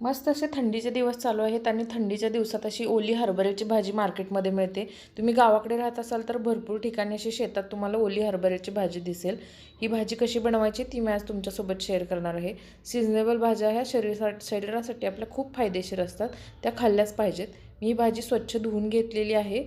मस्त असे थंडीचे दिवस चालू आहेत आणि थंडीच्या दिवसात अशी ओली हरभऱ्याची भाजी मार्केटमध्ये मिळते. तुम्ही गावाकडे राहत असाल तर भरपूर ठिकाणी अशी शेतात तुम्हाला ओली हरभऱ्याची भाजी दिसेल. ही भाजी कशी बनवायची ती मी आज तुमच्यासोबत शेअर करणार आहे. सिजनेबल भाज्या ह्या शरीरा शरीरासाठी आपल्या खूप फायदेशीर असतात. त्या खाल्ल्याच पाहिजेत. मी ही भाजी स्वच्छ धुवून घेतलेली आहे.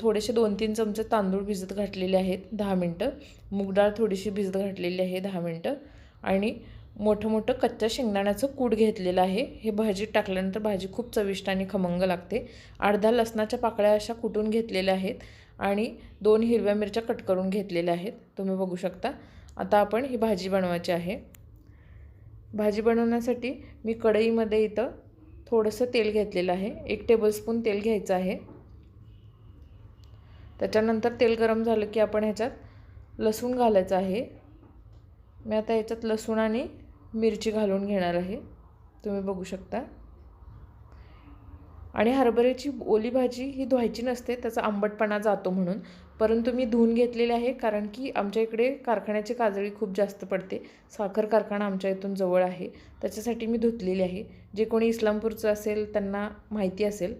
थोडेसे दोन तीन चमचे तांदूळ भिजत घातलेले आहेत दहा मिनटं. मूग डाळ थोडीशी भिजत घातलेली आहे दहा मिनटं. आणि मोठं मोठं कच्च्या शेंगदाण्याचं कूट घेतलेलं आहे. हे भाजीत टाकल्यानंतर भाजी खूप चविष्ट आणि खमंग लागते. अर्धा लसणाच्या पाकळ्या अशा कुटून घेतलेल्या आहेत आणि दोन हिरव्या मिरच्या कट करून घेतलेल्या आहेत. तुम्ही बघू शकता. आता आपण ही भाजी बनवायची आहे. भाजी बनवण्यासाठी मी कढईमध्ये इथं थोडंसं तेल घेतलेलं आहे. एक टेबलस्पून तेल घ्यायचं आहे. त्याच्यानंतर तेल गरम झालं की आपण ह्याच्यात लसूण घालायचं आहे. मी आता ह्याच्यात लसूण आणि मिरची घालून घेणार आहे. तुम्ही बघू शकता. आणि हरभऱ्याची ओली भाजी ही धुवायची नसते त्याचा आंबटपणा जातो म्हणून. परंतु मी धुवून घेतलेली आहे कारण की आमच्या इकडे कारखान्याची काजळी खूप जास्त पडते. साखर कारखाना आमच्या इथून जवळ आहे. त्याच्यासाठी मी धुतलेली आहे. जे कोणी इस्लामपूरचं असेल त्यांना माहिती असेल.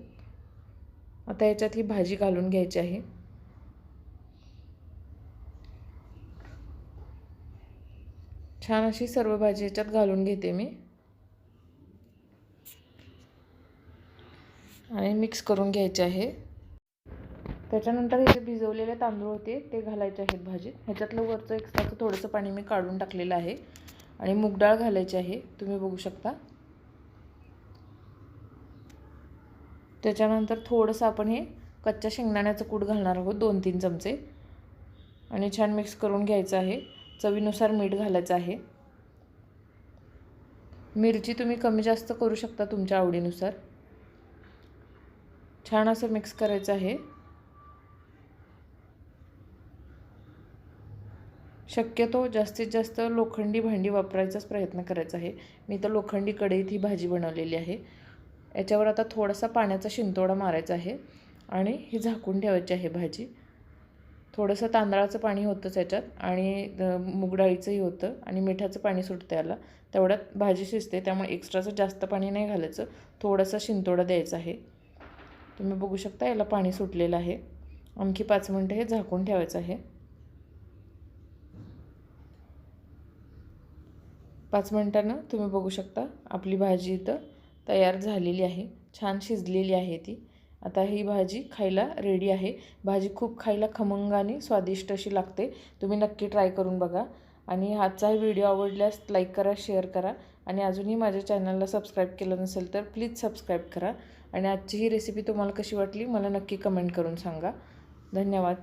आता याच्यात ही भाजी घालून घ्यायची आहे. छान अशी सर्व भाजी याच्यात घालून घेते मी. आणि मिक्स करून घ्यायचे आहे. त्याच्यानंतर हे जे भिजवलेले तांदूळ होते ते घालायचे आहेत भाजीत ह्याच्यातलं वरचं एक्स्ट्राचं थोडंसं पाणी मी काढून टाकलेलं आहे. आणि मूग डाळ घालायची आहे तुम्ही बघू शकता. त्याच्यानंतर थोडंसं आपण हे कच्च्या शेंगदाण्याचं कूट घालणार आहोत दोन तीन चमचे. आणि छान मिक्स करून घ्यायचं आहे. चवीनुसार मीठ घालायचं आहे. मिरची तुम्ही कमी जास्त करू शकता तुमच्या आवडीनुसार. छान असं मिक्स करायचं आहे. शक्यतो जास्तीत जास्त लोखंडी भांडी वापरायचाच प्रयत्न करायचा आहे. मी तर लोखंडी कढईत ही भाजी बनवलेली आहे. याच्यावर आता थोडासा पाण्याचा शिंतोडा मारायचा आहे आणि ही झाकून ठेवायची आहे भाजी. थोडंसं तांदळाचं पाणी होतंच याच्यात आणि मुगडाळीचंही होतं आणि मिठाचं पाणी सुटतं याला. तेवढ्यात भाजी शिजते त्यामुळे एक्स्ट्राचं जास्त पाणी नाही घालायचं. थोडासा शिंतोडा द्यायचा आहे. तुम्ही बघू शकता याला पाणी सुटलेलं आहे. आणखी पाच मिनटं हे झाकून ठेवायचं आहे. पाच मिनटानं तुम्ही बघू शकता आपली भाजी इथं तयार झालेली आहे. छान शिजलेली आहे ती. आता ही भाजी खायला रेडी आहे. भाजी खूप खायला खमंग आणि स्वादिष्ट अशी लागते. तुम्ही नक्की ट्राय करून बघा. आणि आजचाही व्हिडिओ आवडल्यास लाईक करा शेअर करा. आणि अजूनही माझ्या चॅनलला सबस्क्राईब केलं नसेल तर प्लीज सबस्क्राईब करा. आणि आजची ही रेसिपी तुम्हाला कशी वाटली मला नक्की कमेंट करून सांगा. धन्यवाद.